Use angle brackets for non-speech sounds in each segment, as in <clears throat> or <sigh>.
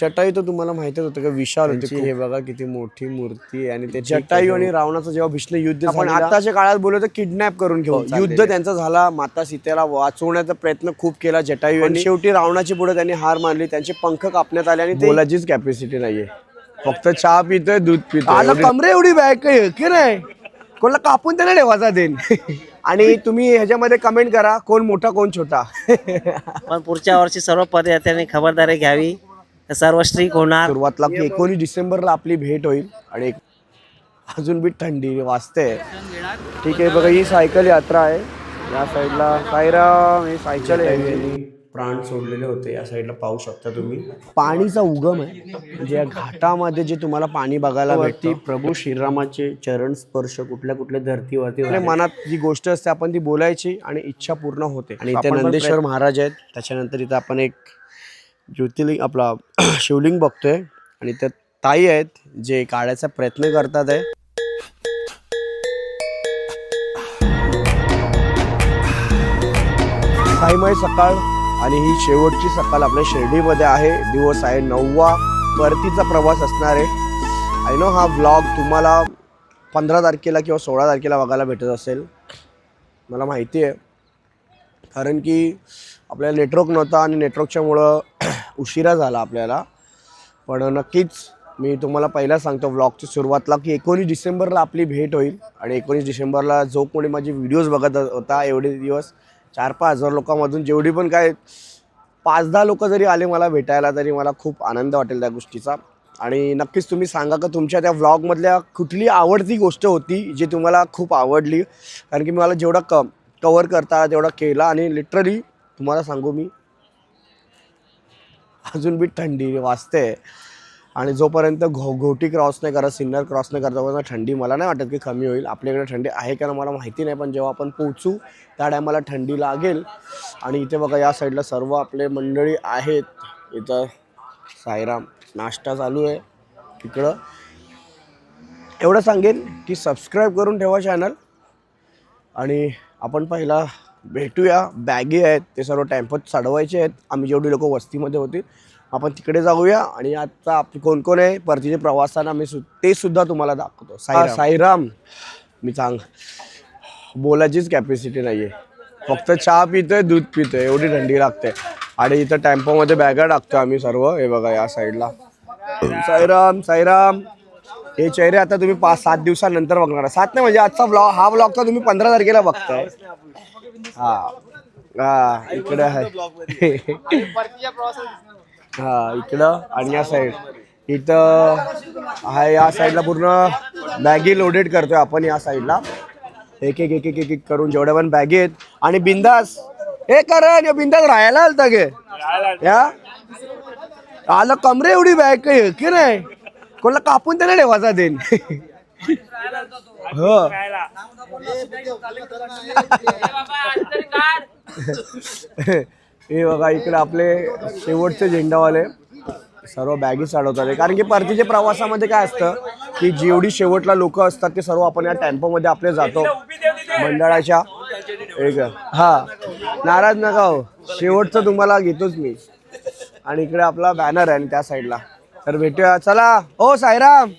जटायू तर तुम्हाला माहितच होतं का विशाल होती हे बघा किती मोठी मूर्ती आहे आणि ते जटायू आणि रावणाचं जेव्हा भीष्म युद्ध आपण आताच्या काळात बोललो तर किडनॅप करून घेऊन युद्ध त्यांचा झाला. माता सीतेला वाचवण्याचा प्रयत्न खूप केला जटायू आणि शेवटी रावणाची पुढे त्यांनी हार मानली. त्यांचे पंख कापण्यात आले आणि बोलाचीच कॅपॅसिटी नाहीये. फक्त चहा पितोय दूध पितोय. आता कमरे एवढी बॅग काय की नाही? कोणाला कापून त्याला ठेवायचा देन आणि तुम्ही ह्याच्यामध्ये कमेंट करा कोण मोठा कोण छोटा. पण पुढच्या वर्षी सर्व पदयात्र्यांनी खबरदारी घ्यावी. तर सर्व स्ट्रिक होणार. सुरुवातला की एकोणीस डिसेंबरला आपली भेट होईल आणि एक अजून बी थंडी वाजते. ठीक आहे बघा ही सायकल यात्रा आहे. या साईडला सायराम ही सायकल आहे. प्राण सोडलेले होते या साईडला पाहू शकता तुम्ही. पाणीचा उगम आहे. म्हणजे या घाटामध्ये जे तुम्हाला पाणी बघायला भेटते. प्रभू श्रीरामाचे चरण स्पर्श कुठल्या कुठल्या धर्तीवरती आपल्या मनात जी गोष्ट असते आपण ती बोलायची आणि इच्छा पूर्ण होते. आणि इथे नंदेश्वर महाराज आहेत. त्याच्यानंतर इथं आपण एक ज्योतिर्लिंग आपला <clears throat> शिवलिंग बघतोय आणि त्यात ताई आहेत जे काढायचा प्रयत्न करतात आहे. साईमय सकाळ आणि ही शेवटची सकाळ आपल्या शिर्डीमध्ये आहे. दिवस आहे नववा. परतीचा प्रवास असणार आहे. आय नो हा व्लॉग तुम्हाला पंधरा तारखेला किंवा सोळा तारखेला बघायला भेटत असेल. मला माहिती आहे. कारण की आपल्याला नेटवर्क नव्हता आणि नेटवर्कच्यामुळं उशिरा झाला आपल्याला. पण नक्कीच मी तुम्हाला पहिला सांगतो व्लॉगची सुरुवातला की एकोणीस डिसेंबरला आपली भेट होईल आणि एकोणीस डिसेंबरला जो कोणी माझे व्हिडिओज बघत होता एवढे दिवस चार पाच हजार लोकांमधून जेवढी पण काय पाच दहा लोक जरी आले मला भेटायला तरी मला खूप आनंद वाटेल त्या गोष्टीचा. आणि नक्कीच तुम्ही सांगा का तुमच्या त्या व्लॉगमधल्या कुठली आवडती गोष्ट होती जी तुम्हाला खूप आवडली? कारण की मला जेवढा क कवर करता तेवढा केला आणि लिटरली तुम्हाला सांगू मी अजून बी थंडी वाजते. आणि जोपर्यंत घो घोटी क्रॉस नाही करत सिन्नर क्रॉस नाही करत तोपर्यंत थंडी मला नाही वाटत की कमी होईल. आपल्याकडे थंडी आहे का ना मला माहिती नाही पण जेव्हा आपण पोचू त्या टायमाला थंडी लागेल. आणि इथे बघा या साईडला सर्व आपले मंडळी आहेत. इथं सायराम नाश्ता चालू आहे. तिकडं एवढं सांगेन की सबस्क्राईब करून ठेवा चॅनल आणि आपण पहिला भेटूया. बॅगी आहेत. ते सर्व टेम्पोत चढवायचे आहेत. आम्ही जेवढी लोक वस्तीमध्ये होती आपण तिकडे जाऊया. आणि आता आप कोण कोण आहे? परतीचे प्रवासाना मी सु ते सुद्धा तुम्हाला दाखवतो. साई साईराम. मी सांग बोलायचीच कॅपॅसिटी नाही आहे फक्त चहा पितोय दूध पितोय. एवढी थंडी लागते. आणि इथं टेम्पोमध्ये बॅगा टाकतो आम्ही सर्व. हे बघा या साईडला साईराम साईराम. हे चेहरे आता तुम्ही पाच सात दिवसानंतर बघणार सात नाही म्हणजे आजचा ब्लॉग हा ब्लॉग तर तुम्ही पंधरा तारखेला बघताय. हा. हा इकडे आहे. हा इकडं आणि या साईड इथं आहे या साईडला पूर्ण बॅगी लोडेड करतोय आपण या साईडला एक एक एक एक एक एक करून जेवढ्या पण बॅगी आहेत. आणि बिंदास. हे करण या बिंदास राहायला आलता गे. या? आलं कमरे एवढी बॅग की नाही? कोणाला कापून त्याला ठेवायचा देईन <laughs> हो. हे बघा इकडे आपले शेवटचे झेंडावाले सर्व बॅगी चढवतात कारण की परतीच्या प्रवासामध्ये काय असतं की जेवढी शेवटला लोक असतात ते सर्व आपण या टेम्पोमध्ये आपले जातो. मंडळाच्या एक हा. नाराज नका हो. शेवटचं तुम्हाला घेतोच मी. आणि इकडे आपला बॅनर आहे आणि त्या साईडला तर भेटूया. चला. हो सायराम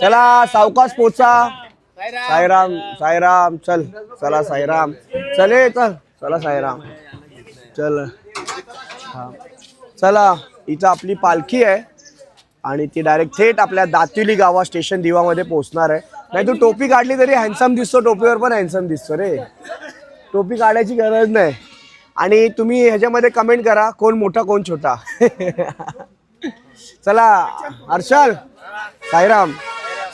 चला सावकाश पोचा साईराम. साईराम चल. चला साईराम. चले चल. चला साईराम. चल. हा. चला इथं आपली पालखी आहे. आणि ती डायरेक्ट थेट आपल्या दातिवली गावा स्टेशन दिवामध्ये पोहोचणार आहे. नाही तू टोपी काढली तरी हॅन्सम दिसतो टोपीवर पण हॅन्सम दिसतो रे. टोपी काढायची गरज नाही. आणि तुम्ही ह्याच्यामध्ये कमेंट करा कोण मोठा कोण छोटा. <laughs> चला हर्षल. साईराम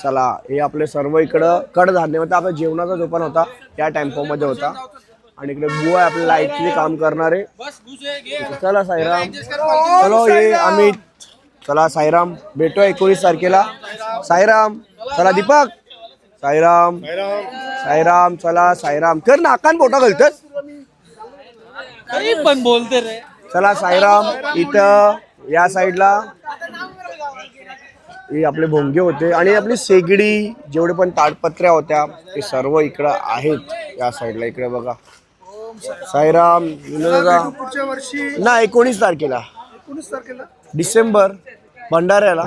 चला हे आपले सर्व इकडं कडधान्य होतं. आपल्या जेवणाचा जो पण होता त्या टेम्पोमध्ये होता. आणि इकडे बुवा आहे आपले लाईटली काम करणारे. चला साईराम. चलो ये अमित चला साईराम भेटू एकोणीस तारखेला. साईराम चला दीपक. साईराम. साईराम चला साईराम. कर नाकान पोटा घालतस पण बोलते रे. चला साईराम इथं या साईडला. हे आपले भोंगे होते आणि आपली सेगडी जेवढे पण ताडपत्र्या होत्या ते सर्व इकडं आहेत या साईडला इकडे बघा. साईराम पुढच्या वर्षी ना एकोणीस तारखेला. एकोणीस तारखेला डिसेंबर भंडाऱ्याला.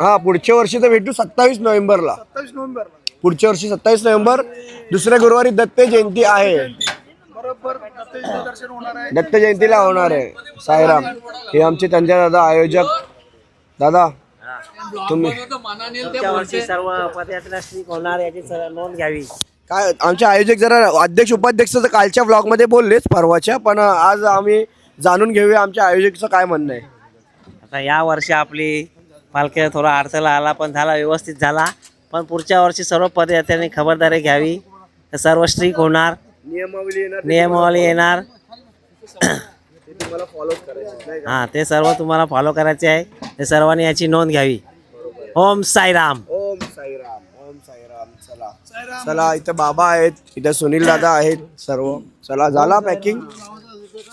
हा पुढच्या वर्षी तर भेटू सत्तावीस नोव्हेंबरला. पुढच्या वर्षी सत्तावीस नोव्हेंबर दुसऱ्या गुरुवारी दत्त जयंती आहे. दत्त जयंतीला होणार आहे साईराम. हे आमचे त्यांच्या दादा आयोजक दादा तुम्ही. सर्व पदयात्रा होणार याची सर्व नोंद घ्यावी. काय आमचे आयोजक जरा अध्यक्ष उपाध्यक्ष तर कालच्या ब्लॉगमध्ये बोललेच परवाच्या पण आज आम्ही जाणून घेऊया आमच्या आयोजकचं काय म्हणणं आहे. आता या वर्षी आपली पालखीला थोडा अडथळा आला पण झाला व्यवस्थित झाला. पण पुढच्या वर्षी सर्व पदयात्र्यांनी खबरदारी घ्यावी. तर सर्व स्ट्रिक होणार. नियमावली येणार. नियमावली येणार. तुम्हाला फॉलो करायचं नाही का? हा ते सर्व तुम्हाला फॉलो करायचे आहे. ते सर्वांनी याची नोंद घ्यावी. ओम साईराम. ओम साईराम ओम साईराम चला. चला इथं बाबा आहेत इथं सुनील दादा आहेत सर्व. चला झाला पॅकिंग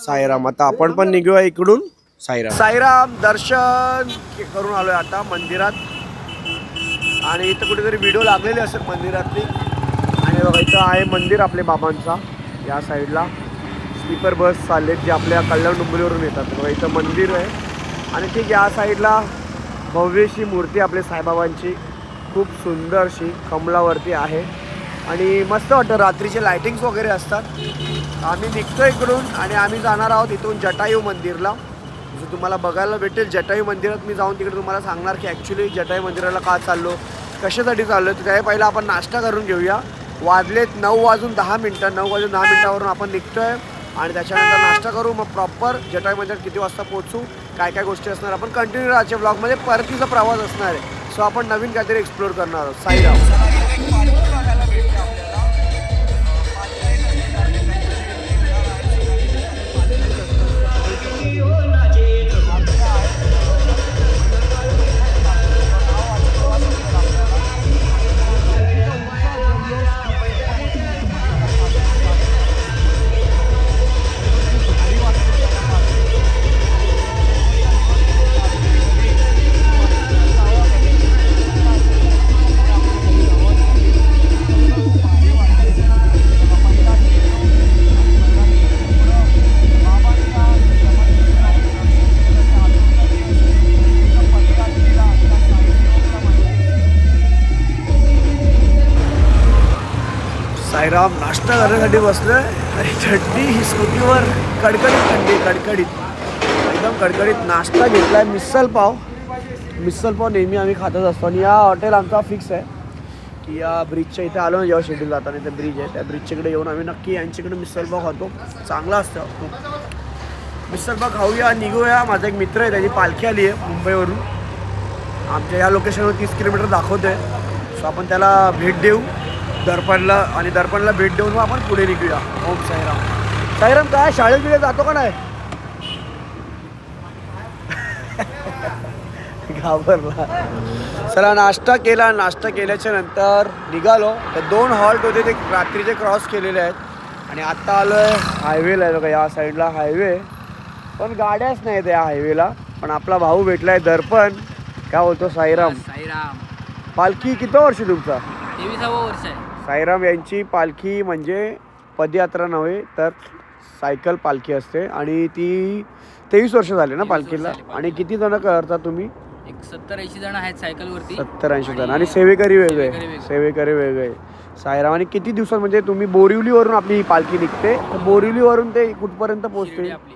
साईराम आता आपण पण निघूया इकडून. साईराम. साईराम दर्शन. करून आलोय आता मंदिरात. आणि इथं कुठेतरी व्हिडिओ लागलेली असेल मंदिरातली. आणि बघा इथं आहे मंदिर आपल्या बाबांचा या साईडला स्लीपर बस चाललेत जे आपल्या कल्याण डोंबिवलीवरून येतात. बघा इथं मंदिर आहे. आणि ठीक या साईडला भव्यशी मूर्ती आपल्या साईबाबांची. खूप सुंदरशी कमलावरती आहे. आणि मस्त वाटतं रात्रीचे लायटिंग्स वगैरे असतात. आम्ही निघतो इकडून आणि आम्ही जाणार आहोत इथून जटायू मंदिरला. जो तुम्हाला बघायला भेटेल जटायू मंदिरात मी जाऊन तिकडे तुम्हाला सांगणार की ॲक्च्युली जटायू मंदिराला का चाललो कशासाठी चाललो तर त्या पहिला आपण नाश्ता करून घेऊया. वाजलेत नऊ वाजून दहा मिनटं नऊ वाजून दहा मिनटावरून आपण निघतो आहे आणि त्याच्यानंतर नाश्ता करू मग प्रॉपर जटायू मंदिर किती वाजता पोहोचू काय काय गोष्टी असणार आपण कंटिन्यू आजच्या ब्लॉगमध्ये परतीचा प्रवास असणार आहे. सो आपण नवीन काहीतरी एक्सप्लोर करणार आहोत. साईराम. नाश्ता करण्यासाठी बसलोय. आणि थंडी ही स्कूटीवर कडकडीत थंडी कडकडीत. एकदम कडकडीत नाश्ता घेतलाय. मिसल पाव. मिसल पाव नेहमी आम्ही खातच असतो. आणि या हॉटेल आमचा फिक्स आहे. की या ब्रिजच्या इथे आलो ना जेव्हा शेड्यूल जाताना इथे ब्रिज आहे. त्या ब्रिजच्याकडे येऊन आम्ही नक्की यांच्याकडे मिसल पाव खातो. चांगला असतं. खूप मिसल पाव खाऊया निघूया. माझा एक मित्र आहे त्याची पालखी आली आहे मुंबईवरून. आमच्या या लोकेशनवर तीस किलोमीटर दाखवतोय. सो आपण त्याला भेट देऊ. दर्पणला आणि दर्पणला भेट देऊन मग आपण पुढे निघूया. ओम साईराम. साईराम काय शाळेत बिळेत जातो का नाही? <laughs> घाबरला. चला नाश्ता केला. नाश्ता केल्याच्यानंतर निघालो. तर दोन हॉल्ट होते ते रात्रीचे क्रॉस केलेले आहेत. आणि आत्ता आलो आहे हायवेला. आहे बघा या साईडला हायवे. पण गाड्याच नाहीत या हायवेला. पण आपला भाऊ भेटलाय दर्पण. काय बोलतो साईराम? साईराम. पालखी किती वर्ष तुमचा? तेविसावं वर्ष आहे. साईराम यांची पालखी म्हणजे पदयात्रा नव्हे तर सायकल पालखी असते. आणि ती तेवीस वर्ष झाले ना पालखीला? आणि किती जण करता तुम्ही? एक सत्तर ऐंशी जण आहेत सायकलवरती. सत्तर ऐंशी जण. आणि सेवेकरी वेगळे. सेवेकरी वेगळे. साईराम आणि किती दिवसात म्हणजे तुम्ही बोरिवलीवरून आपली ही पालखी निघते? तर बोरिवलीवरून ते कुठपर्यंत पोहोचते? आपली.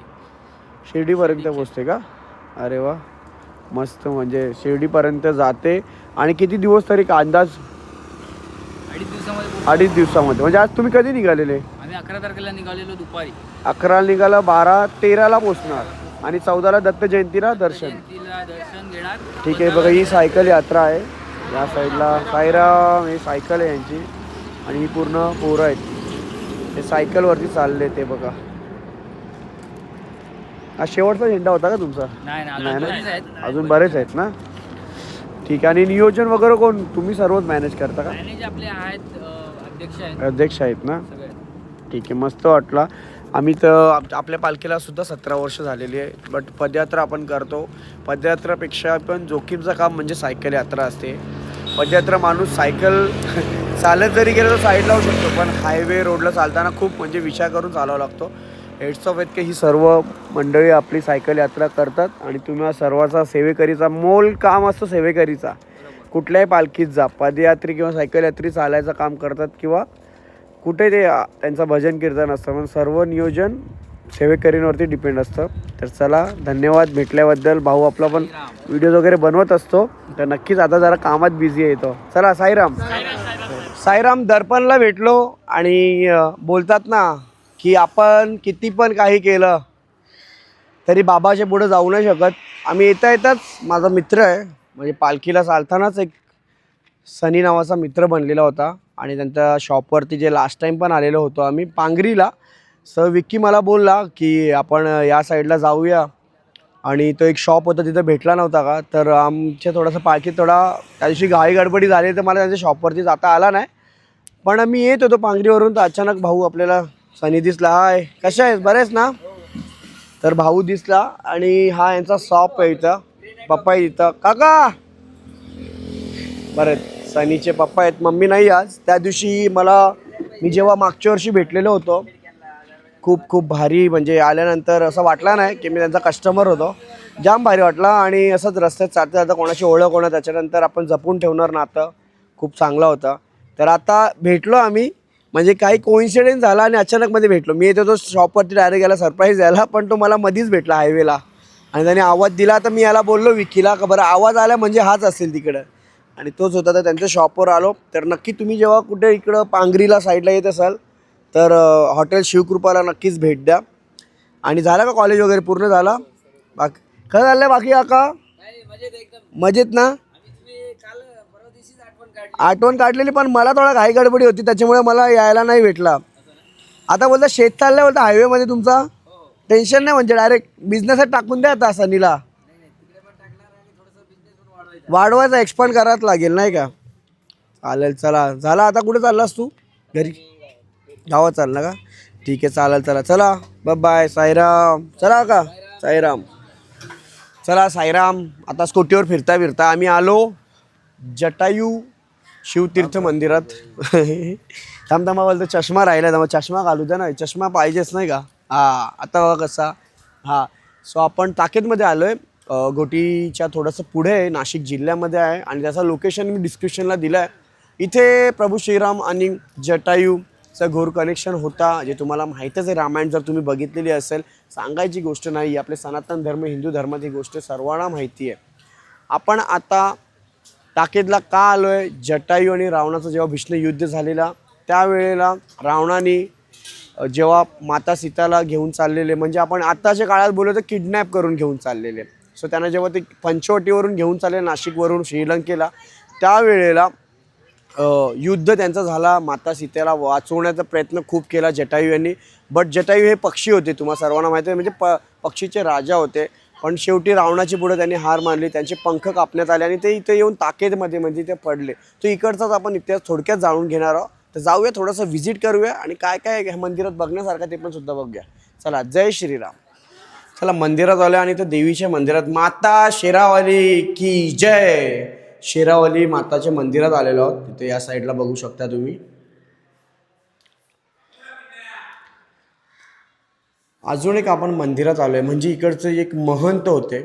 शिर्डीपर्यंत पोहोचते का? अरे वा. मस्त म्हणजे शिर्डीपर्यंत जाते. आणि किती दिवस तरी का अंदाज अडीच दिवसामध्ये पोहोचू. अडीच दिवसामध्ये. म्हणजे आज तुम्ही कधी निघालेले? आम्ही अकरा तारखेला निघालेलो दुपारी. अकराला निघाला बारा तेराला पोचणार आणि चौदाला दत्त जयंतीला दर्शन. जयंतीला दर्शन घेणार. ठीक आहे बघा ही सायकल यात्रा आहे. या साईडला साईराम ही सायकल आहे यांची. आणि ही पूर्ण पोरं आहेत. हे सायकलवरती चालले ते बघा. हा शेवटचा झेंडा होता का तुमचा? नाही अजून? बरेच आहेत. अजून बरेच आहेत ना? ठीक आहे आणि नियोजन वगैरे कोण? तुम्ही सर्वच मॅनेज करता का? मॅनेज आपले आहेत अं, अध्यक्ष आहेत. अध्यक्ष आहेत ना? सगळे. ठीक आहे मस्त वाटला. आम्ही तर आप- आपल्या पालखीला सुद्धा सतरा वर्ष झालेली आहे बट पदयात्रा आपण करतो. पदयात्रापेक्षा पण जोखीमचं काम म्हणजे सायकल यात्रा असते. पदयात्रा माणूस सायकल <laughs> चालत जरी गेलं तर साईड लावू शकतो पण हायवे रोडला चालताना खूप म्हणजे विचार करून चालावा लागतो. हेड्स ऑफ आहेत ही सर्व मंडळी आपली सायकल यात्रा करतात आणि तुम्ही हा सर्वाचा सेवेकरीचा मोल काम असतो सेवेकरीचा. कुठल्याही पालखीत जा पदयात्री किंवा सायकल यात्री चालायचं काम करतात किंवा कुठे ते त्यांचं भजन कीर्तन असतं. म्हणून सर्व नियोजन सेवेकरींवरती डिपेंड असतं. तर चला धन्यवाद. भेटल्याबद्दल भाऊ आपला पण व्हिडिओज वगैरे बनवत असतो. तर नक्कीच आता जरा कामात बिझी आहे तो. चला साईराम. साईराम दर्पणला भेटलो आणि बोलतात ना की आपण किती पण काही केलं तरी बाबाच्या पुढं जाऊ नाही शकत. आम्ही येता येताच माझा मित्र आहे म्हणजे पालखीला चालतानाच एक सनी नावाचा मित्र बनलेला होता. आणि त्यांच्या शॉपवरती जे लास्ट टाईम पण आलेलो होतो आम्ही पांगरीला स विक्की मला बोलला की आपण या साईडला जाऊया. आणि तो एक शॉप होता तिथं भेटला नव्हता का? तर आमच्या थोडंसं पालखीत थोडा त्या दिवशी घाई गडबडी झाली तर मला त्यांच्या शॉपवरती जाता आला नाही. पण मी येत होतो पांगरीवरून तर अचानक भाऊ आपल्याला सनी दिसला. हाय. कशा आहेस बरेच ना? तर भाऊ दिसला आणि हा यांचा शॉप आहे इथं. पप्पा आहे इथं. काका! बरं सनीचे पप्पा आहेत. मम्मी नाही आज. त्या दिवशी मला मी जेव्हा मागच्या वर्षी भेटलेलो होतो खूप खूप भारी म्हणजे आल्यानंतर असं वाटला नाही की मी त्यांचा कस्टमर होतो. जाम भारी वाटला आणि असंच रस्त्यात चालता जाता कोणाशी ओळख होणं त्याच्यानंतर आपण जपून ठेवणार नातं. खूप चांगलं होतं. तर आता भेटलो आम्ही. म्हणजे काही कोइन्सिडेंट झाला आणि अचानकमध्ये भेटलो. मी येतो तो शॉपवरती डायरेक्ट याला सरप्राईज द्यायला पण तो मला मधीच भेटला हायवेला आणि त्याने आवाज दिला तर मी याला बोललो विकीला का बरं आवाज आला म्हणजे हाच असेल तिकडं. आणि तोच होता तर त्यांच्या शॉपवर आलो. तर नक्की तुम्ही जेव्हा कुठे इकडं पांगरीला साईडला येत असाल तर हॉटेल शिवकृपाला नक्कीच भेट द्या. आणि झालं का कॉलेज वगैरे पूर्ण झाला? बाकी काय झालं बाकी काका? मजेत ना? आठवण काढलेली पण मला थोडा घाई गडबडी होती त्याच्यामुळे मला यायला नाही भेटला. आता बोलता शेत चाललंय बोलता हायवेमध्ये तुमचा? टेन्शन नाही म्हणजे डायरेक्ट बिझनेसच टाकून द्या आता सनीला. वाढवायचा एक्सपांड करायच लागेल नाही का? चालेल चला. झाला आता कुठे चाललास तू? घरी? गावात चालला का? ठीक आहे चालेल चला. चला. Bye bye Sairam. चला का? साईराम. चला साईराम. आता स्कूटीवर फिरता फिरता आम्ही आलो. जटायू शिवतीर्थ मंदिरात. <laughs> थांब थांबा बोलतो चष्मा राहिला तर चष्मा घालू द्या ना. चष्मा पाहिजेच नाही का? हां आता बघा कसा. हां सो आपण ताकेतमध्ये आलो आहे गोटीच्या थोडंसं पुढे आहे. नाशिक जिल्ह्यामध्ये आहे. आणि त्याचं लोकेशन मी डिस्क्रिप्शनला दिलं आहे इथे प्रभू श्रीराम आणि जटायूचं घोर कनेक्शन होता जे तुम्हाला माहीतच आहे. रामायण जर तुम्ही बघितलेली असेल सांगायची गोष्ट नाही. आपले सनातन धर्म हिंदू धर्मात ही गोष्ट सर्वांना माहिती आहे. आपण आता टाकेदला का आलो आहे जटायू आणि रावणाचं जेव्हा भीष्ण युद्ध झालेला त्यावेळेला रावणाने जेव्हा माता सीताला घेऊन चाललेले म्हणजे आपण आत्ताच्या काळात बोललो तर किडनॅप करून घेऊन चाललेले. सो त्यांना जेव्हा ते पंचवटीवरून घेऊन चालले नाशिकवरून श्रीलंकेला त्यावेळेला युद्ध त्यांचा झाला. माता सीतेला वाचवण्याचा प्रयत्न खूप केला जटायू यांनी. बट जटायू हे पक्षी होते तुम्हाला सर्वांना माहिती आहे. म्हणजे प पक्षीचे राजा होते. पण शेवटी रावणाची पुढे त्यांनी हार मानली त्यांचे पंख कापण्यात आले आणि ते इथे येऊन ताकेदमध्ये म्हणजे ते पडले. तो इकडचाच आपण इतिहास थोडक्यात जाणून घेणार आहोत. तर जाऊया थोडंसं व्हिजिट करूया आणि काय काय ह्या मंदिरात बघण्यासारखं ते पण सुद्धा बघूया. चला जय श्रीराम. चला मंदिरात आलो आणि तर देवीच्या मंदिरात माता शेरावाली की जय. शेरावाली माताच्या मंदिरात आलेलो आहोत. तिथे या साईडला बघू शकता तुम्ही. अजून एक आपण मंदिरात आलो आहे म्हणजे इकडचे एक महंत होते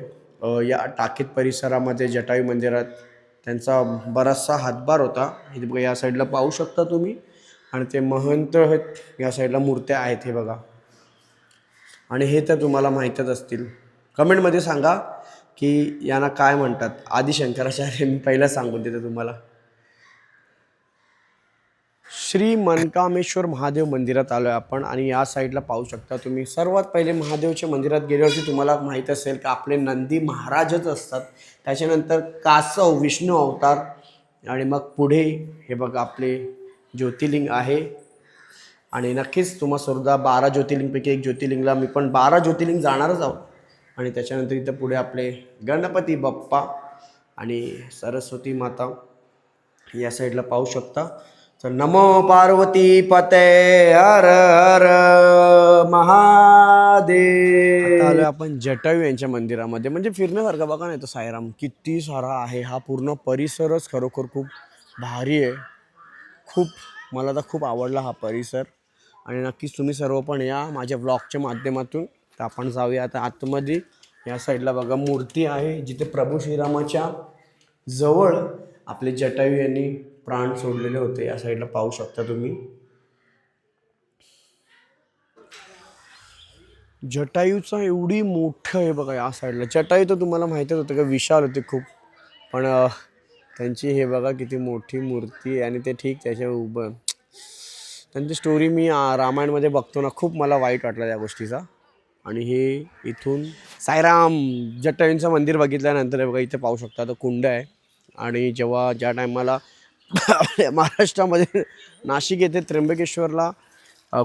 या टाकीत परिसरामध्ये जटायू मंदिरात. त्यांचा बराचसा हातभार होता. हे बघा या साईडला पाहू शकता तुम्ही. आणि ते महंत आहेत या साईडला मूर्त्या आहेत हे बघा. आणि हे तर तुम्हाला माहीतच असतील. कमेंटमध्ये सांगा की यांना काय म्हणतात. आदिशंकराचार्य मी पहिला सांगून देते तुम्हाला. श्री मनकामेश्वर महादेव मंदिरात आलो आहे आपण आणि या साईडला पाहू शकता तुम्ही. सर्वात पहिले महादेवच्या मंदिरात गेल्यावरती तुम्हाला माहीत असेल की आपले नंदी महाराजच असतात. त्याच्यानंतर कासव विष्णू अवतार आणि मग पुढे हे बघा आपले ज्योतिर्लिंग आहे. आणि नक्कीच तुम्हा सुद्धा बारा ज्योतिर्लिंगपैकी एक ज्योतिर्लिंगला मी पण बारा ज्योतिर्लिंग जाणारच आहोत. आणि त्याच्यानंतर इथं पुढे आपले गणपती बाप्पा आणि सरस्वती माता या साईडला पाहू शकता. नमो पार्वती पते हर हर महादेव. आलोय आपण जटायू यांच्या मंदिरामध्ये. म्हणजे फिरण्यासारखं बघा नाही तर साईराम किती सारा आहे हा पूर्ण परिसरच खरोखर खूप भारी आहे. खूप मला तर खूप आवडला हा परिसर. आणि नक्कीच तुम्ही सर्व पण या माझ्या ब्लॉगच्या माध्यमातून. तर आपण जाऊया आता आतमध्ये. या साईडला बघा मूर्ती आहे जिथे प्रभू श्रीरामाच्या जवळ आपले जटायू यांनी प्राण सोडलेले होते या साईडला पाहू शकता तुम्ही. जटायूचा एवढी मोठं आहे बघा या साईडला. जटायू तर तुम्हाला माहितीच होतं का विशाल होते खूप. पण त्यांची हे बघा किती मोठी मूर्ती आहे आणि ते ठीक त्याच्या उभं. त्यांची स्टोरी मी रामायणमध्ये बघतो ना खूप मला वाईट वाटलं त्या गोष्टीचा. आणि हे इथून सायराम जटायूंचं मंदिर बघितल्यानंतर हे बघा इथे पाहू शकता तर कुंड आहे. आणि जेव्हा ज्या टायमाला महाराष्ट्रामध्ये नाशिक येथे त्र्यंबकेश्वरला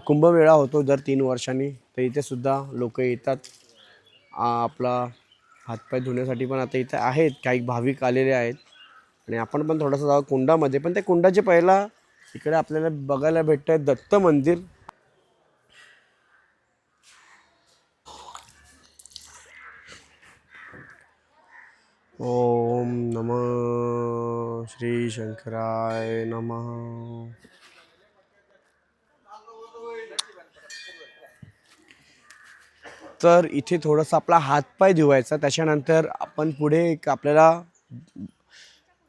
कुंभमेळा होतो दर तीन वर्षांनी. तर इथे सुद्धा लोक येतात. आपला हातपाय धुण्यासाठी पण आता इथे आहेत. काही भाविक आलेले आहेत. आणि आपण पण थोडंसं जाऊ कुंडामध्ये. पण त्या कुंडाचे पहिला इकडे आपल्याला बघायला भेटतं आहे दत्त मंदिर. ओम नम श्री शंकराय नमः। तर इथे थोडंसं आपला हातपाय धुवायचा त्याच्यानंतर आपण पुढे एक आपल्याला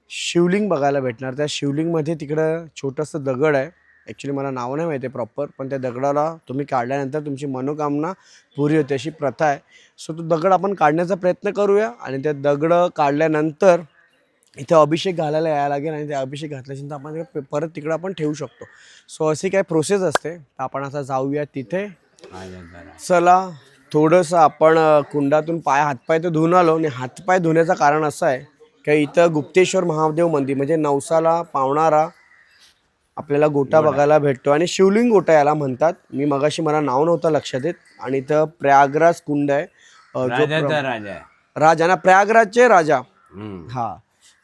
शिवलिंग बघायला भेटणार. त्या शिवलिंगमध्ये तिकडं छोटंसं दगड आहे. ॲक्च्युली मला नाव नाही माहिती आहे प्रॉपर पण त्या दगडाला तुम्ही काढल्यानंतर तुमची मनोकामना पुरी होते अशी प्रथा आहे. सो तो दगड आपण काढण्याचा प्रयत्न करूया आणि त्या दगड काढल्यानंतर इथे अभिषेक घालायला यायला लागेल आणि ते अभिषेक घातल्यानंतर आपण परत तिकडं आपण ठेवू शकतो. सो अशी काय प्रोसेस असते. तर आपण आता जाऊया तिथे. चला थोडंसं आपण कुंडातून पाय हातपाय तर धुवून आलो आणि हातपाय धुण्याचं कारण असं आहे की इथं गुप्तेश्वर महादेव मंदिर म्हणजे नवसाला पावणारा आपल्याला गोटा बघायला भेटतो आणि शिवलिंग गोटा याला म्हणतात. मी मगाशी मला नाव नव्हतं लक्षात येत. आणि इथं प्रयागराज कुंड आहे. अ, जो प्र- राजा आहे. राजा ना प्रयागराजचे राजा. हा.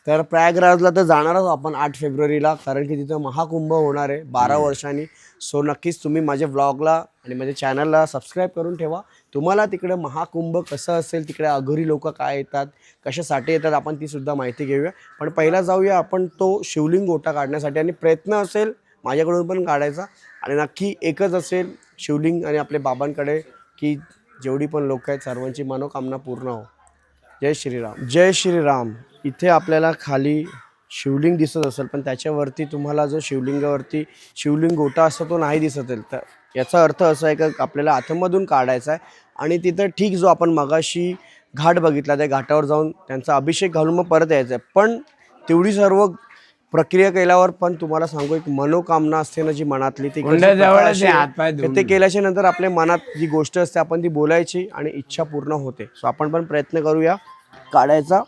तर प्रयागराजला तर जाणारच आपण आठ फेब्रुवारीला कारण की तिथं महाकुंभ होणार आहे बारा वर्षांनी. सो नक्कीच तुम्ही माझ्या ब्लॉगला आणि माझ्या चॅनलला सबस्क्राईब करून ठेवा. तुम्हाला तिकडे महाकुंभ कसं असेल तिकडे अघोरी लोक काय येतात कशासाठी येतात आपण ती सुद्धा माहिती घेऊया. पण पहिला जाऊया आपण तो शिवलिंग गोटा काढण्यासाठी. आणि प्रयत्न असेल माझ्याकडून पण काढायचा. आणि नक्की एकच असेल शिवलिंग आणि आपल्या बाबांकडे की जेवढी पण लोक आहेत सर्वांची मनोकामना पूर्ण हो. जय श्रीराम. जय श्रीराम. इथे आपल्याला खाली शिवलिंग दिसत असेल पण त्याच्यावरती तुम्हाला जो शिवलिंगावरती शिवलिंग गोटा असतो तो नाही दिसत असेल तर याचा अर्थ असा आहे का आपल्याला आतमधून काढायचा आहे आणि तिथं ठीक जो आपण मगाशी घाट बघितला त्या घाटावर जाऊन त्यांचा अभिषेक घालून मग परत यायचं आहे. पण तेवढी सर्व प्रक्रिया केल्यावर पण तुम्हाला सांगू एक मनोकामना असते ना जी मनातली ती. ते केल्याच्यानंतर आपल्या मनात जी गोष्ट असते आपण ती बोलायची आणि इच्छा पूर्ण होते. सो आपण पण प्रयत्न करूया काढायचा.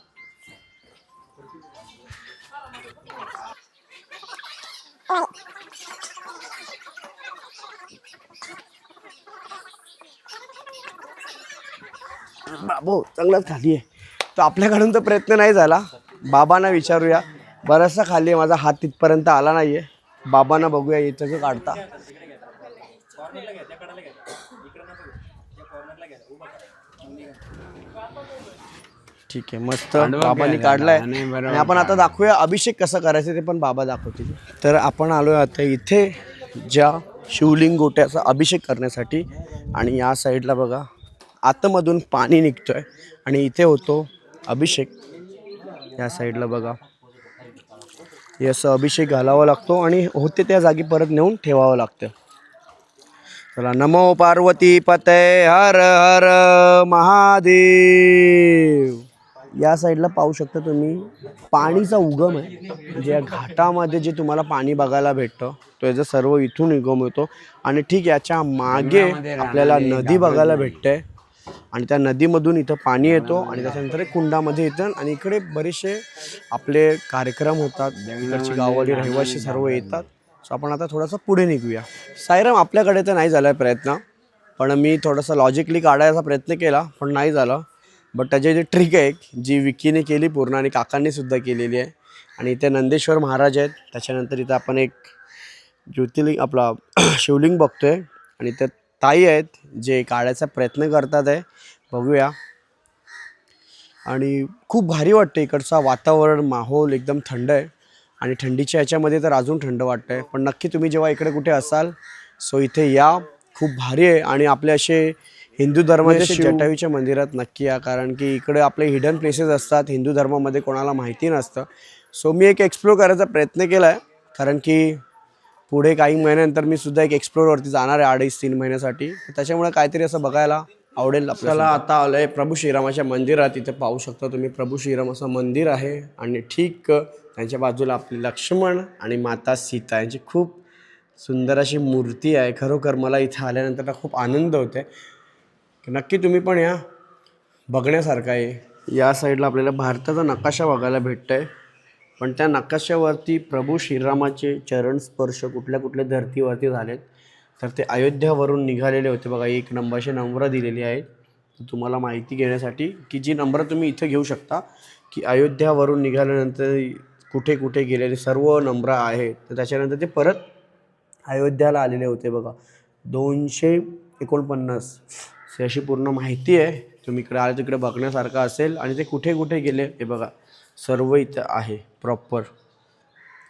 बाबू चांगलाच खाली आहे. तर आपल्याकडून तर प्रयत्न नाही झाला. बाबांना विचारूया. बराचसा खाली आहे. माझा हात तिथपर्यंत आला नाही आहे बाबांना बघूया इथं जो काढता. ठीक आहे मस्त. बाबांनी काढलाय. आणि आपण आता दाखवूया अभिषेक कसा करायचा ते पण बाबा दाखवतील. तर आपण आलोय आता इथे ज्या शिवलिंग गोट्याचा अभिषेक करण्यासाठी. आणि या साईडला बघा. आतमधून पाणी निघतोय. आणि इथे होतो अभिषेक. या साईडला बघा. हे असं अभिषेक घालावा लागतो आणि होते त्या जागी परत नेऊन ठेवावं लागतं. चला नमो पार्वती पते हर हर महादेव. या साईडला पाहू शकता तुम्ही पाणीचा उगम आहे. म्हणजे या घाटामध्ये जे तुम्हाला पाणी बघायला भेटतं तो याचा सर्व इथून उगम होतो. आणि ठीक याच्या मागे आपल्याला नदी बघायला भेटते. आणि त्या नदीमधून इथं पाणी येतो आणि त्याच्यानंतर एक कुंडामध्ये येतं आणि इकडे बरेचसे आपले कार्यक्रम होतात इकडची गाववाली रहिवासी सर्व येतात. सो आपण आता थोडंसं पुढे निघूया. सायराम आपल्याकडे तर नाही झाला आहे प्रयत्न पण मी थोडासा लॉजिकली काढायचा प्रयत्न केला पण नाही झाला. बट त्याची जी ट्रिक आहे जी विकीने केली पूर्ण आणि काकांनी सुद्धा केलेली आहे. आणि इथे नंदेश्वर महाराज आहेत त्याच्यानंतर इथं आपण एक ज्योतिर्लिंग आपला <clears throat> शिवलिंग बघतोय. आणि त्यात ताई आहेत जे काढायचा प्रयत्न करतात आहे. बघूया. आणि खूप भारी वाटतं इकडचा वातावरण माहोल एकदम थंड आहे. आणि थंडीच्या ह्याच्यामध्ये तर अजून थंड वाटतं आहे पण नक्की तुम्ही जेव्हा इकडे कुठे असाल सो इथे या. खूप भारी आहे. आणि आपले असे हिंदू धर्माचे जटायूच्या मंदिरात नक्की या. कारण की इकडे आपले हिडन प्लेसेस असतात. हिंदू धर्मामध्ये कोणाला माहिती नसतं. सो मी एक एक्सप्लोर करायचा प्रयत्न केला आहे कारण की पुढे काही महिन्यानंतर मी सुद्धा एक एक्सप्लोरवरती जाणार आहे अडीच तीन महिन्यासाठी. त्याच्यामुळे काहीतरी असं बघायला आवडेल आपल्याला. आता आलं आहे प्रभू श्रीरामाच्या मंदिरात. इथे पाहू शकता तुम्ही प्रभू श्रीराम असं मंदिर आहे. आणि ठीक त्यांच्या बाजूला आपले लक्ष्मण आणि माता सीता यांची खूप सुंदर अशी मूर्ती आहे. खरोखर मला इथे आल्यानंतर खूप आनंद होते नक्की तुम्ही पण या. बघण्यासारखं आहे. या साईडला आपल्याला भारताचा नकाशा बघायला भेटतं आहे पण त्या नकाशावरती प्रभू श्रीरामाचे चरण स्पर्श कुठल्या कुठल्या धर्तीवरती झालेत तर ते अयोध्यावरून निघालेले होते बघा. एक नंबरशी नंबरं दिलेली आहेत. तुम्हाला माहिती घेण्यासाठी की जी नंबरं तुम्ही इथं घेऊ शकता की अयोध्यावरून निघाल्यानंतर कुठे कुठे गेलेले सर्व नंबरं आहेत. तर त्याच्यानंतर ते परत अयोध्याला आलेले होते बघा. दोनशे एकोणपन्नास. अशी पूर्ण माहिती आहे. तुम्ही इकडे आले तिकडे बघण्यासारखं असेल आणि ते कुठे कुठे गेले हे बघा. सर्व इथं आहे प्रॉपर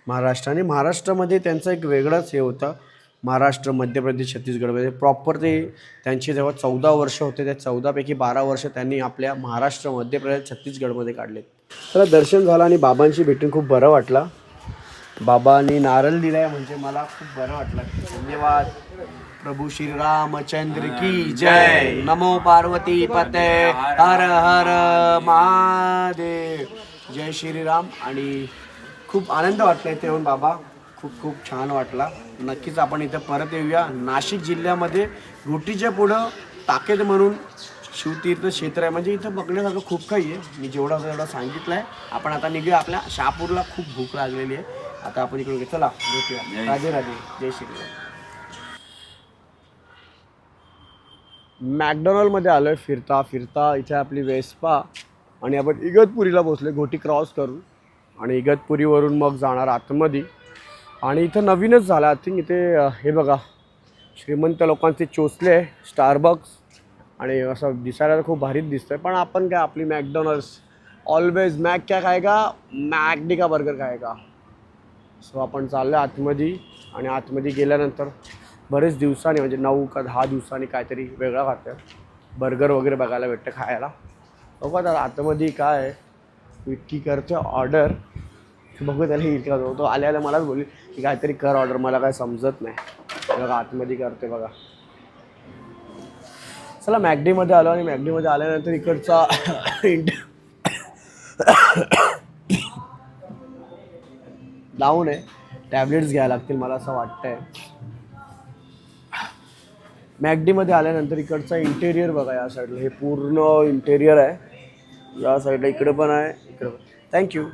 महाराष्ट्र आणि महाराष्ट्रामध्ये त्यांचं एक वेगळंच हे होतं. महाराष्ट्र मध्य प्रदेश छत्तीसगडमध्ये प्रॉपर ते त्यांची जेव्हा चौदा वर्ष होते त्या चौदापैकी बारा वर्ष त्यांनी आपल्या महाराष्ट्र मध्य प्रदेश छत्तीसगडमध्ये काढले तर दर्शन झालं आणि बाबांशी भेटून खूप बरं वाटलं. बाबांनी नारळ दिलाय म्हणजे मला खूप बरं वाटलं. धन्यवाद. प्रभू श्रीरामचंद्र की जय. नमो पार्वती पते. हर हर महादेव. जय श्रीराम आणि खूप आनंद वाटला इथे येऊन बाबा. खूप खूप छान वाटला. नक्कीच आपण इथं परत येऊया. नाशिक जिल्ह्यामध्ये रोटीच्या पुढं टाकेद म्हणून शिवतीर्थ क्षेत्र आहे. म्हणजे इथं बघण्यासारखं खूप काही आहे. मी जेवढा जेवढा सांगितलं आहे आपण आता निघूया आपल्या शहापूरला. खूप भूक लागलेली आहे. आता आपण इकडे. चला भेटूया राधे राधे. जय श्रीराम. मॅकडॉनल्डमध्ये आलो आहे फिरता फिरता इथे आपली वेस्पा आणि आपण इगतपुरीला पोचले घोटी क्रॉस करून. आणि इगतपुरीवरून मग जाणार आतमध्ये. आणि इथं नवीनच झालं. आय थिंक इथे हे बघा श्रीमंत लोकांचे चोचले स्टारबक्स आणि असं दिसायला तर खूप भारीच आहे पण आपण काय आपली मॅकडॉनल्ड्स ऑलवेज मॅक क्या खायगा मॅकडी का बर्गर खायगा सो आपण चाललो आतमध्ये. आणि आतमध्ये गेल्यानंतर बरेच दिवसांनी म्हणजे नऊ का दहा दिवसांनी काहीतरी वेगळं खातं बर्गर वगैरे बघायला भेटतं खायला. बघू आता आतमध्ये काय विक्की करते ऑर्डर बघू त्याला येईल का तो. तो आल्या आल्या मलाच बोलली की काहीतरी कर ऑर्डर मला काय समजत नाही. बघा आतमध्ये करते बघा. चला मॅगडीमध्ये आलो आणि मॅगडीमध्ये आल्यानंतर इकडचा इंट डाऊन <coughs> आहे. टॅबलेट्स घ्यायला लागतील मला असं वाटतंय. मॅगडीमध्ये आल्यानंतर इकडचा इंटेरियर बघा या साईडला हे पूर्ण इंटेरियर आहे. या साईडला इकडं पण आहे. इकडं पण. थँक्यू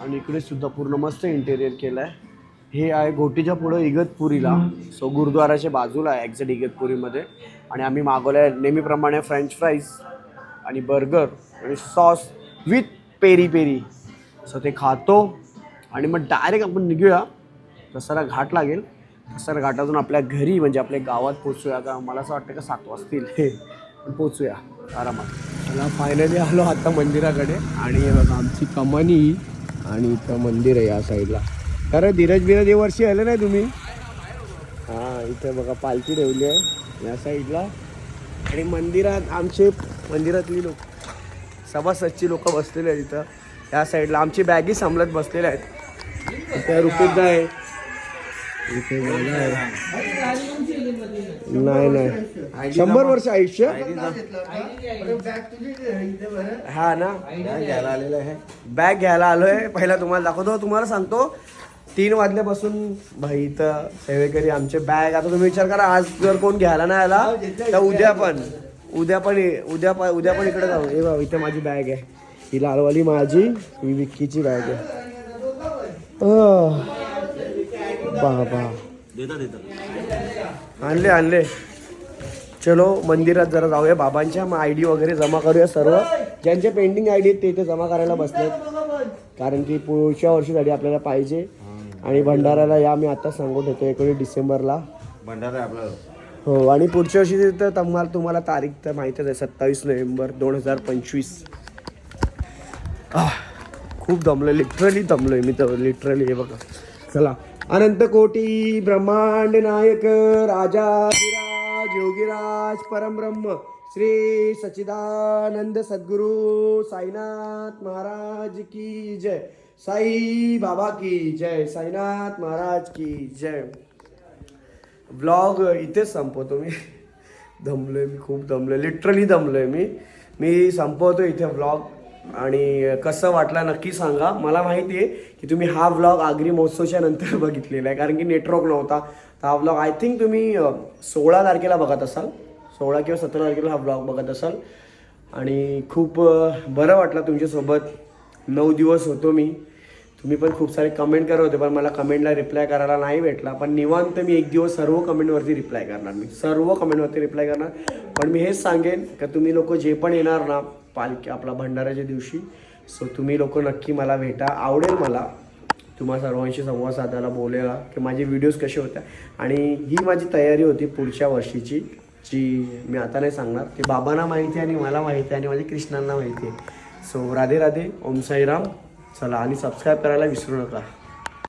आणि इकडे सुद्धा पूर्ण मस्त इंटेरियर केलं आहे हे आहे घोटीच्या पुढं इगतपुरीला. सो गुरुद्वाराच्या बाजूला आहे एक्झॅक्ट इगतपुरीमध्ये. आणि आम्ही मागवलं आहे नेहमीप्रमाणे फ्रेंच फ्राईज आणि बर्गर आणि sauce with peri peri so ते खातो. आणि मग डायरेक्ट आपण निघूया. दसरा घाट लागेल. सर घाटातून आपल्या घरी म्हणजे आपल्या गावात पोचूया का मला असं वाटतं का सात वाजतील हे पण पोचूया आरामात. मला फायनली आलो आता मंदिराकडे. आणि हे बघा आमची कमानी आणि इथं मंदिर आहे या साईडला खरं धीरज बिरज हे वर्षी आले नाही तुम्ही? हां इथे बघा पालखी ठेवली आहे या साईडला आणि मंदिरात आमचे मंदिरातली लोक सभासदची लोक बसलेले आहेत इथं. या साईडला आमची बॅगी सांभाळत बसलेल्या आहेत. इथे रुपेशदा आहे. इथे आहे नाही नाही शंभर वर्ष आयुष्य हा ना बॅग घ्यायला आलेलं आहे बॅग घ्यायला आलोय पहिला तुम्हाला दाखवतो तुम्हाला सांगतो तीन वाजल्यापासून भाई इथं सेवेकरी आमचे बॅग आता तुम्ही विचार करा आज जर कोण घ्यायला नाही आला तर उद्या पण उद्या पण उद्या पण उद्या पण इकडे जाऊ हे बघ इथे माझी बॅग आहे ही लालवाली माझी ही विक्कीची बॅग आहे आह. बाबा. आणले आणले. चलो मंदिरात जरा जाऊया. बाबांच्या मग आय डी वगैरे जमा करूया सर्व. ज्यांचे पेंडिंग आय डी आहेत ते इथे जमा करायला बसलेत. कारण की पुढच्या वर्षीसाठी आपल्याला पाहिजे. आणि भंडाऱ्याला या मी आता सांगून ठेवतो एकोणीस डिसेंबरला. भंडारा आपलं. हो आणि पुढच्या वर्षी तर तुम्हाला तुम्हाला तारीख तर माहीतच आहे सत्तावीस नोव्हेंबर दोन हजार पंचवीस. खूप दमलो लिटरली दमलोय मी तर लिटरली हे बघा. चला. अनंत कोटी ब्रह्मांड नायक राजा विराज योगीराज परमब्रह्म श्री सच्चिदानंद सद्गुरु साईनाथ महाराज की जय. साई बाबा की जय साईनाथ महाराज की जय. ब्लॉग इथेच संपवतो मी. दमलोय मी खूप दमलोय लिटरली दमलोय मी. मी संपवतो इथे ब्लॉग आणि कसं वाटलं नक्की सांगा. मला माहिती आहे की तुम्ही हा व्लॉग आगरी महोत्सवच्या नंतर <laughs> बघितलेला आहे. कारण की नेटवर्क नव्हता. तर हा व्लॉग आय थिंक तुम्ही सोळा तारखेला बघत असाल. सोळा किंवा सतरा तारखेला हा व्लॉग बघत असाल. आणि खूप बरं वाटलं तुमच्यासोबत. नऊ दिवस होतो मी. तुम्ही पण खूप सारे कमेंट करत होते पण मला कमेंटला रिप्लाय करायला नाही भेटला. पण निवांत मी एक दिवस सर्व कमेंटवरती रिप्लाय करणार. मी सर्व कमेंटवरती रिप्लाय करणार. पण मी हेच सांगेन का तुम्ही लोक जे पण येणार ना पालखी आपला भंडाऱ्याच्या दिवशी. सो तुम्ही लोक नक्की मला भेटा. आवडेल मला तुम्हा सर्वांशी संवाद साधायला बोलायला की माझे व्हिडिओज कसे होत्या. आणि ही माझी तयारी होती पुढच्या वर्षीची जी मी आता नाही सांगणार. ती बाबांना माहिती आहे आणि मला माहिती आहे आणि माझ्या कृष्णांना माहिती आहे. सो राधे राधे. ओम साईराम. चला आणि सबस्क्राईब करायला विसरू नका.